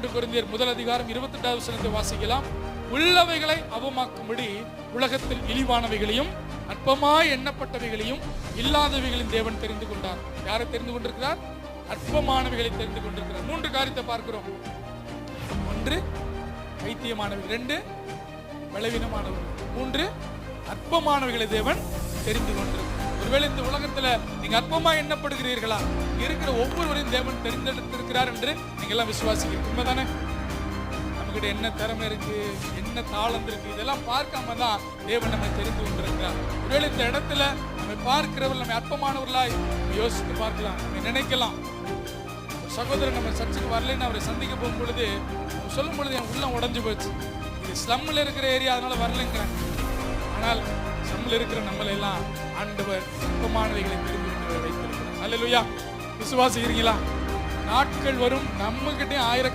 ஒன்று குருந்தியர் முதல் அதிகாரம் இருபத்தி எட்டாவது வசனத்தை வாசிக்கலாம். உள்ளவைகளை அவமாக்கும்படி உலகத்தில் இழிவானவைகளையும் அற்பமாய் எண்ணப்பட்டவைகளையும் இல்லாதவைகளின் தேவன் தெரிந்து கொண்டார். யாரை தெரிந்து கொண்டிருக்கிறார்? அற்பமானவைகளை தெரிந்து கொண்டிருக்கிறார். மூன்று காரியத்தை பார்க்கிறோம். ஒன்று பைத்தியமானவைகள் ரெண்டு பலவீனமானவர்கள் மூன்று அற்பமானவைகளை தேவன் தெரிந்து கொண்டிருக்கிறார். ஒருவேளை இந்த உலகத்துல நீங்க அற்பமா எண்ணப்படுகிறீர்களா? இருக்கிற ஒவ்வொருவரையும் தேவன் தெரிந்தெடுத்திருக்கிறார் என்று நீங்க எல்லாம் விசுவாசிக்கிறீங்க உண்மைதானே? நம்மகிட்ட என்ன திறமை இருக்கு? என்ன தாளம் இருக்கு? இதெல்லாம் பார்க்காம தான் தேவன் நம்மை தெரிந்து கொண்டிருக்கிறார். ஒருவேளை இந்த இடத்துல நம்மை பார்க்கிறவர் நம்மை அற்பமானவர்களாய் யோசித்து பார்க்கலாம் நம்ம நினைக்கலாம். சகோதரன் நம்ம சர்ச்சுக்கு வரலைன்னு அவரை சந்திக்க போகும் பொழுது சொல்லும் பொழுது என் உள்ளம் உடஞ்சு போச்சு. இது ஸ்லம்மில் இருக்கிற ஏரியா அதனால வரலைங்கிறேன் ஆனால் ஸ்லம்மில் இருக்கிற நம்மளை எல்லாம் ஆண்டவர் அற்பமானவைகளை திரும்பி வைத்திருக்கிறார். அல்லேலூயா. விசுவாசிக்கிறீங்களா நாட்கள் வரும் நம்மகிட்டே ஆயிரம்